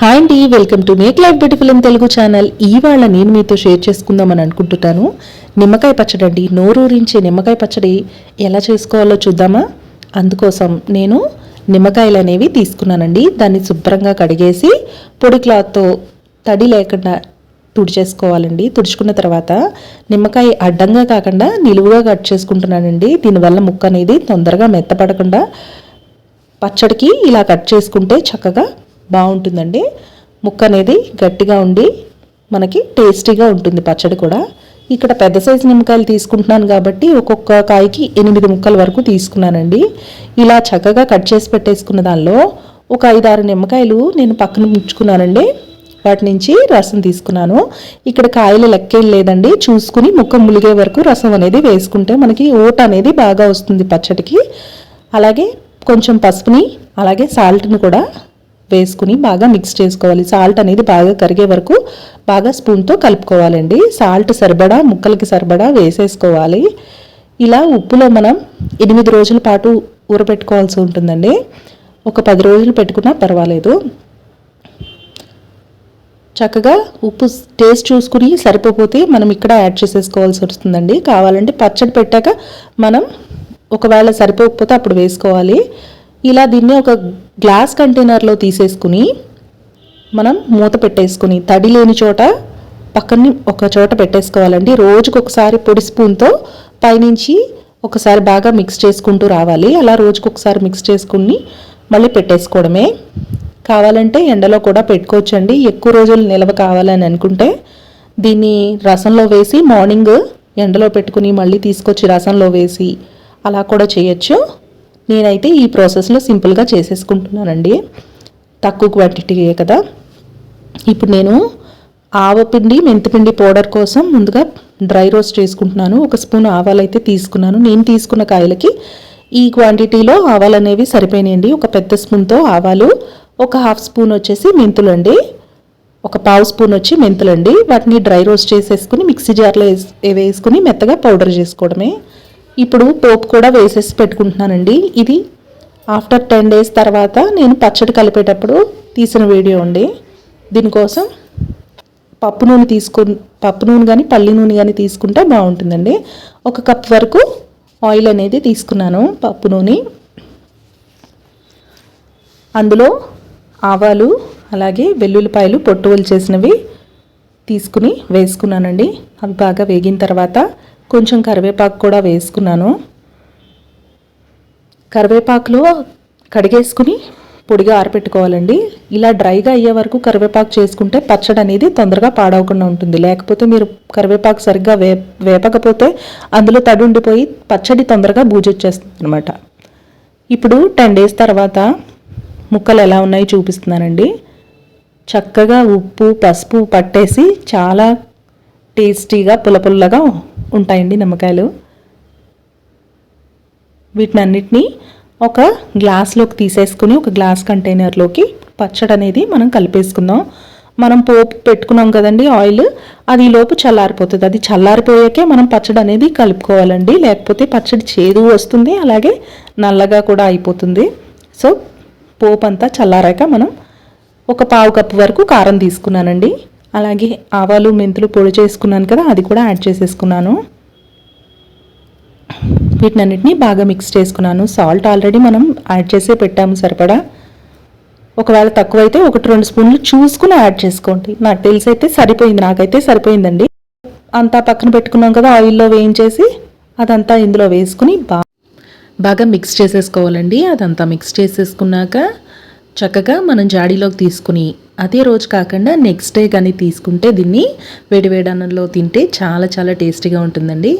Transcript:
Hi అండి welcome to make life beautiful in Telugu channel ఇవాళ నేను మీతో షేర్ చేసుకుందామని అనుకుంటున్నాను. నిమ్మకాయ పచ్చడి అండి. నోరూరించే నిమ్మకాయ పచ్చడి ఎలా చేసుకోవాలో చూద్దామా? అందుకోసం నేను నిమ్మకాయలు అనేవి తీసుకున్నానండి. దాన్ని శుభ్రంగా కడిగేసి పొడి క్లాత్తో తడి లేకుండా తుడిచేసుకోవాలండి. తుడుచుకున్న తర్వాత నిమ్మకాయ అడ్డంగా కాకుండా నిలువుగా కట్ చేసుకుంటున్నానండి. దీనివల్ల ముక్క అనేది తొందరగా మెత్తపడకుండా పచ్చడికి ఇలా కట్ చేసుకుంటే చక్కగా బాగుంటుందండి. ముక్క అనేది గట్టిగా ఉండి మనకి టేస్టీగా ఉంటుంది పచ్చడి కూడా. ఇక్కడ పెద్ద సైజు నిమ్మకాయలు తీసుకుంటున్నాను కాబట్టి ఒక్కొక్క కాయకి ఎనిమిది ముక్కల వరకు తీసుకున్నానండి. ఇలా చక్కగా కట్ చేసి పెట్టేసుకున్న దానిలో ఒక ఐదారు నిమ్మకాయలు నేను పక్కన ఉంచుకున్నానండి. వాటి నుంచి రసం తీసుకున్నాను. ఇక్కడ కాయలు లెక్కేం లేదండి. చూసుకుని ముక్క ములిగే వరకు రసం అనేది వేసుకుంటే మనకి ఓట అనేది బాగా వస్తుంది పచ్చడికి. అలాగే కొంచెం పసుపుని అలాగే సాల్ట్ని కూడా వేసుకుని బాగా మిక్స్ చేసుకోవాలి. సాల్ట్ అనేది బాగా కరిగే వరకు బాగా స్పూన్తో కలుపుకోవాలండి. సాల్ట్ సరిపడా ముక్కలకి సరిపడా వేసేసుకోవాలి. ఇలా ఉప్పులో మనం ఎనిమిది రోజుల పాటు ఊరపెట్టుకోవాల్సి ఉంటుందండి. ఒక పది రోజులు పెట్టుకున్నా పర్వాలేదు. చక్కగా ఉప్పు టేస్ట్ చూసుకుని సరిపోతే మనం ఇక్కడ యాడ్ చేసేసుకోవాల్సి వస్తుందండి. కావాలంటే పచ్చడి పెట్టాక మనం ఒకవేళ సరిపోకపోతే అప్పుడు వేసుకోవాలి. ఇలా దీన్ని ఒక గ్లాస్ కంటైనర్లో తీసేసుకుని మనం మూత పెట్టేసుకుని తడి లేని చోట పక్కన ఒక చోట పెట్టేసుకోవాలండి. రోజుకు ఒకసారి పొడి స్పూన్తో పైనుంచి ఒకసారి బాగా మిక్స్ చేసుకుంటూ రావాలి. అలా రోజుకు ఒకసారి మిక్స్ చేసుకుని మళ్ళీ పెట్టేసుకోవడమే. కావాలంటే ఎండలో కూడా పెట్టుకోవచ్చండి. ఎక్కువ రోజులు నిల్వ కావాలని అనుకుంటే దీన్ని రసంలో వేసి మార్నింగ్ ఎండలో పెట్టుకుని మళ్ళీ తీసుకొచ్చి రసంలో వేసి అలా కూడా చేయొచ్చు. నేనైతే ఈ ప్రాసెస్లో సింపుల్గా చేసేసుకుంటున్నానండి. తక్కువ క్వాంటిటీయే కదా. ఇప్పుడు నేను ఆవపిండి మెంతిపిండి పౌడర్ కోసం ముందుగా డ్రై రోస్ట్ చేసుకుంటున్నాను. ఒక స్పూన్ ఆవాలు అయితే తీసుకున్నాను. నేను తీసుకున్న కాయలకి ఈ క్వాంటిటీలో ఆవాలు అనేవి సరిపోయినాయండి. ఒక పెద్ద స్పూన్తో ఆవాలు ఒక హాఫ్ స్పూన్ వచ్చేసి మెంతులు అండి ఒక పావు స్పూన్ వచ్చి మెంతులండి. వాటిని డ్రై రోస్ట్ చేసేసుకుని మిక్సీ జార్లో వేసుకుని మెత్తగా పౌడర్ చేసుకోవడమే. ఇప్పుడు పోపు కూడా వేసేసి పెట్టుకుంటున్నానండి. ఇది ఆఫ్టర్ టెన్ డేస్ తర్వాత నేను పచ్చడి కలిపేటప్పుడు తీసిన వీడియో అండి. దీనికోసం పప్పు నూనె తీసుకు పప్పు నూనె కానీ పల్లి నూనె కానీ తీసుకుంటే బాగుంటుందండి. ఒక కప్ వరకు ఆయిల్ అనేది తీసుకున్నాను పప్పు నూనె. అందులో ఆవాలు అలాగే వెల్లుల్లిపాయలు పొట్టు చేసినవి తీసుకుని వేసుకున్నానండి. అవి బాగా వేగిన తర్వాత కొంచెం కరివేపాకు కూడా వేసుకున్నాను. కరివేపాకులో కడిగేసుకుని పొడిగా ఆరపెట్టుకోవాలండి. ఇలా డ్రైగా అయ్యే వరకు కరివేపాకు చేసుకుంటే పచ్చడి అనేది తొందరగా పాడవకుండా ఉంటుంది. లేకపోతే మీరు కరివేపాకు సరిగ్గా వే వేపకపోతే అందులో తడి ఉండిపోయి పచ్చడి తొందరగా బూజొచ్చేస్తుంది అనమాట ఇప్పుడు టెన్ డేస్ తర్వాత ముక్కలు ఎలా ఉన్నాయో చూపిస్తున్నానండి. చక్కగా ఉప్పు పసుపు పట్టేసి చాలా టేస్టీగా పుల్ల పుల్లగా ఉంటాయండి నిమ్మకాయలు. వీటిని అన్నిటినీ ఒక గ్లాస్లోకి తీసేసుకుని ఒక గ్లాస్ కంటైనర్లోకి పచ్చడి అనేది మనం కలిపేసుకుందాం. మనం పోపు పెట్టుకున్నాం కదండి ఆయిల్ అది లోపు చల్లారిపోతుంది. అది చల్లారిపోయాకే మనం పచ్చడి అనేది కలుపుకోవాలండి. లేకపోతే పచ్చడి చేదు వస్తుంది అలాగే నల్లగా కూడా అయిపోతుంది. సో పోపు అంతా చల్లారాక మనం ఒక పావు కప్పు వరకు కారం తీసుకున్నానండి. అలాగే ఆవాలు మెంతులు పొడి చేసుకున్నాను కదా అది కూడా యాడ్ చేసేసుకున్నాను. వీటినన్నిటినీ బాగా మిక్స్ చేసుకున్నాను. సాల్ట్ ఆల్రెడీ మనం యాడ్ చేసే పెట్టాము సరిపడా. ఒకవేళ తక్కువైతే ఒకటి రెండు స్పూన్లు చూసుకుని యాడ్ చేసుకోండి. నాకు తెలిసి అయితే సరిపోయింది నాకైతే సరిపోయిందండి. అంతా పక్కన పెట్టుకున్నాం కదా ఆయిల్లో వేయించేసి అదంతా ఇందులో వేసుకుని బాగా బాగా మిక్స్ చేసేసుకోవాలండి. అదంతా మిక్స్ చేసేసుకున్నాక చక్కగా మనం జాడీలోకి తీసుకుని అదే రోజు కాకుండా నెక్స్ట్ డే కానీ తీసుకుంటే దీన్ని వేడివేడి అన్నంలో తింటే చాలా చాలా టేస్టీగా ఉంటుందండి.